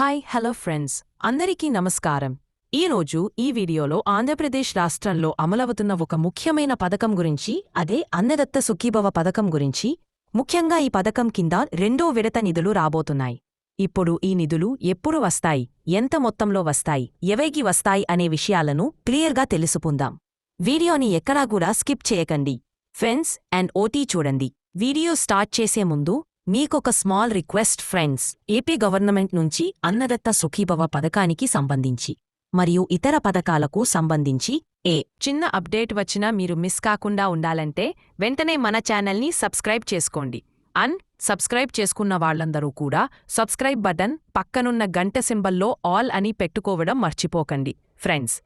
Hi hello friends. అందరికీ నమస్కారం. ఈరోజు ఈ వీడియోలో ఆంధ్రప్రదేశ్ రాష్ట్రంలో అమలవుతున్న ఒక ముఖ్యమైన పథకం గురించి అదే అన్నదత్త సుఖీభవ పథకం గురించి. ముఖ్యంగా ఈ పథకం కింద రెండో విడత నిధులు రాబోతున్నాయి. ఇప్పుడు ఈ నిధులు ఎప్పుడు వస్తాయి ఎంత మొత్తంలో వస్తాయి ఎవైకి వస్తాయి అనే విషయాలను క్లియర్గా తెలుసుకుందాం. వీడియోని ఎక్కడా కూడా స్కిప్ చేయకండి. ఫ్రెండ్స్ అండ్ ఓటీ చూడండి. వీడియో స్టార్ట్ చేసే ముందు మీకొక small request friends. AP government నుంచి అన్నదత్త సుఖీభవ పథకానికి సంబంధించి మరియు ఇతర పథకాలకు సంబంధించి ఏ చిన్న అప్డేట్ వచ్చినా మీరు మిస్ కాకుండా ఉండాలంటే వెంటనే మన ఛానల్ని సబ్స్క్రైబ్ చేసుకోండి. అన్ సబ్స్క్రైబ్ చేసుకున్న వాళ్ళందరూ కూడా సబ్స్క్రైబ్ బటన్ పక్కనున్న గంట సింబల్లో ఆల్ అని పెట్టుకోవడం మర్చిపోకండి. ఫ్రెండ్స్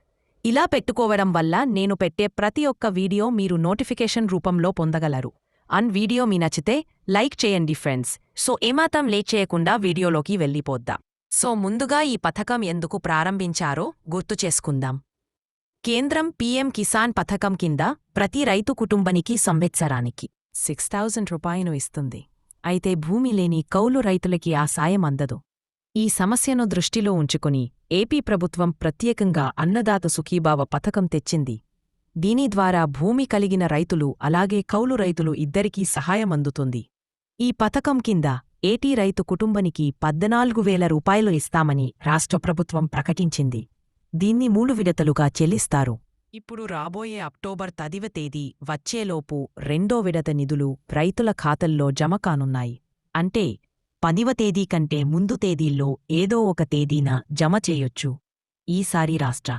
ఇలా పెట్టుకోవడం వల్ల నేను పెట్టే ప్రతి ఒక్క వీడియో మీరు నోటిఫికేషన్ రూపంలో పొందగలరు. అన్ వీడియో మీ నచ్చితే లైక్ చేయండి ఫ్రెండ్స్. సో ఏమాత్రం లేట్ చేయకుండా వీడియోలోకి వెళ్ళిపోద్దాం. సో ముందుగా ఈ పథకం ఎందుకు ప్రారంభించారో గుర్తు చేసుకుందాం. కేంద్రం పీఎం కిసాన్ పథకం కింద ప్రతి రైతు కుటుంబానికి సంవత్సరానికి సిక్స్ థౌజండ్ రూపాయను ఇస్తుంది. అయితే భూమి లేని కౌలు రైతులకి ఆ సాయం అందదు. ఈ సమస్యను దృష్టిలో ఉంచుకుని ఏపీ ప్రభుత్వం ప్రత్యేకంగా అన్నదాత సుఖీభావ పథకం తెచ్చింది. దీని ద్వారా భూమి కలిగిన రైతులు అలాగే కౌలు రైతులు ఇద్దరికీ సహాయమందుతుంది ఈ పథకం కింద ఏటీ రైతు కుటుంబానికి పద్నాలుగు వేల రూపాయలు ఇస్తామని రాష్ట్ర ప్రభుత్వం ప్రకటించింది. దీన్ని మూడు విడతలుగా చెల్లిస్తారు. ఇప్పుడు రాబోయే అక్టోబర్ తదివ తేదీ వచ్చేలోపు రెండో విడత నిధులు రైతుల ఖాతల్లో జమ కానున్నాయి. అంటే పదివ తేదీ కంటే ముందు తేదీల్లో ఏదో ఒక తేదీన జమ చేయొచ్చు. ఈసారి రాష్ట్ర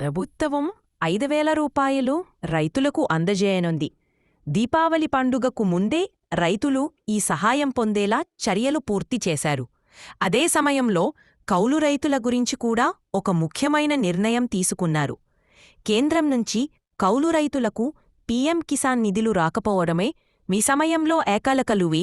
ప్రభుత్వం ఐదు వేల రూపాయలు రైతులకు అందజేయనుంది. దీపావళి పండుగకు ముందే రైతులు ఈ సహాయం పొందేలా చర్యలు పూర్తి చేశారు. అదే సమయంలో కౌలు రైతుల గురించి కూడా ఒక ముఖ్యమైన నిర్ణయం తీసుకున్నారు. కేంద్రం నుంచి కౌలు రైతులకు పీఎం కిసాన్ నిధులు రాకపోవడమే మీ సమయంలో ఏకాలకలువి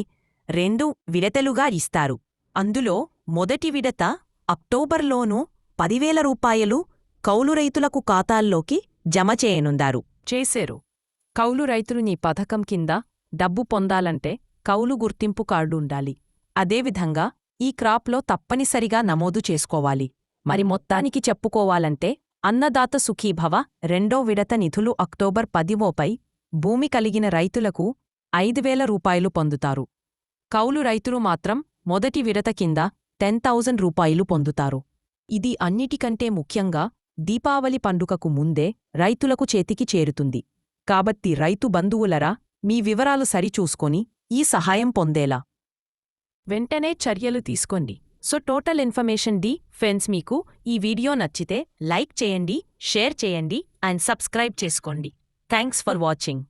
రెండు విడతలుగా ఇస్తారు. అందులో మొదటి విడత అక్టోబర్లోనూ పదివేల రూపాయలు కౌలు రైతులకు ఖాతాల్లోకి జమ చేయనుందారు. చేశారు కౌలు రైతులు నీ పథకం కింద డబ్బు పొందాలంటే కౌలు గుర్తింపు కార్డు ఉండాలి. అదేవిధంగా ఈ క్రాప్లో తప్పనిసరిగా నమోదు చేసుకోవాలి. మరి మొత్తానికి చెప్పుకోవాలంటే అన్నదాత సుఖీభవ రెండో విడత నిధులు అక్టోబర్ పదివోపై భూమి కలిగిన రైతులకు ఐదువేల రూపాయలు పొందుతారు. కౌలు రైతులు మాత్రం మొదటి విడత కింద టెన్ థౌజండ్ రూపాయలు పొందుతారు. ఇది అన్నిటికంటే ముఖ్యంగా దీపావళి పండుగకు ముందే రైతులకు చేతికి చేరుతుంది. కాబట్టి రైతు బంధువులరా మీ వివరాలు సరిచూసుకొని ఈ సహాయం పొందేలా? వెంటనే చర్యలు తీసుకోండి. So total information the friends మీకు ఈ వీడియో నచ్చితే లైక్ చేయండి షేర్ చేయండి అండ్ సబ్స్క్రైబ్ చేసుకోండి. Thanks for watching.